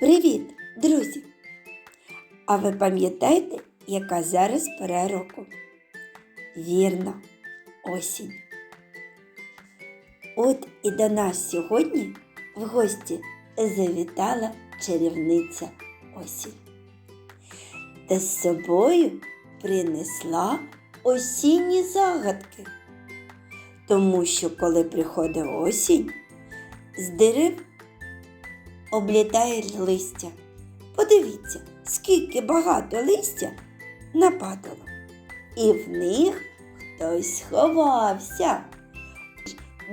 Привіт, друзі! А ви пам'ятаєте, яка зараз пора року? Вірно, осінь. От і до нас сьогодні в гості завітала чарівниця осінь. Та з собою принесла осінні загадки. Тому що коли приходить осінь, з дерев облітає листя. Подивіться, скільки багато листя нападало. І в них хтось сховався.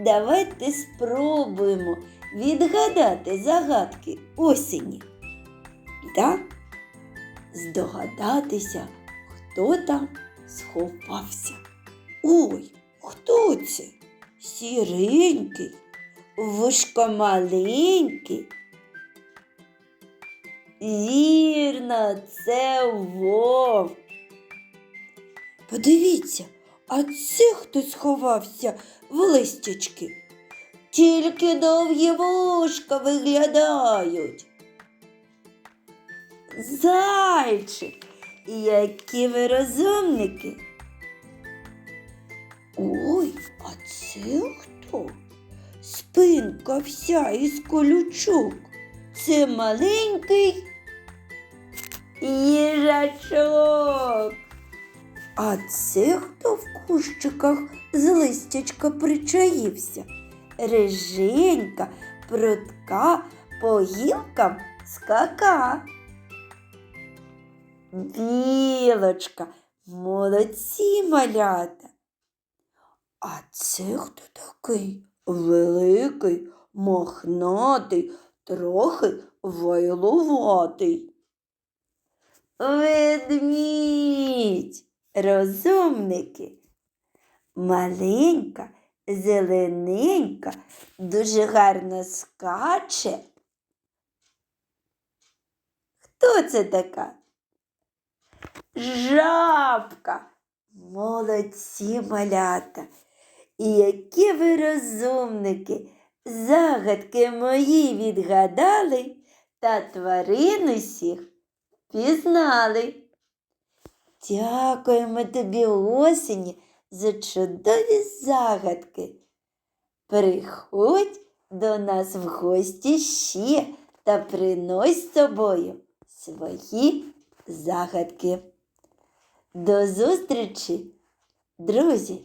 Давайте спробуємо відгадати загадки осені. Та здогадатися, хто там сховався. Ой, хто це? Сіренький, вушкомаленький. Вірно, це вовк. Подивіться, а це хто сховався в листячки? Тільки довгі вушка виглядають. Зайчик, які ви розумники. Ой, а це хто? Спинка вся із колючок. Це маленький їжачок. А це хто в кущиках з листячка причаївся? Риженька, прутка, по гілкам скака. Білочка, молодці малята. А це хто такий? Великий, мохнатий, трохи вайлуватий. Ведмідь, розумники. Маленька, зелененька, дуже гарно скаче. Хто це така? Жабка. Молодці малята. І які ви розумники, загадки мої відгадали та тварин усіх пізнали. Дякуємо тобі, осені, за чудові загадки. Приходь до нас в гості ще та принось з собою свої загадки. До зустрічі, друзі!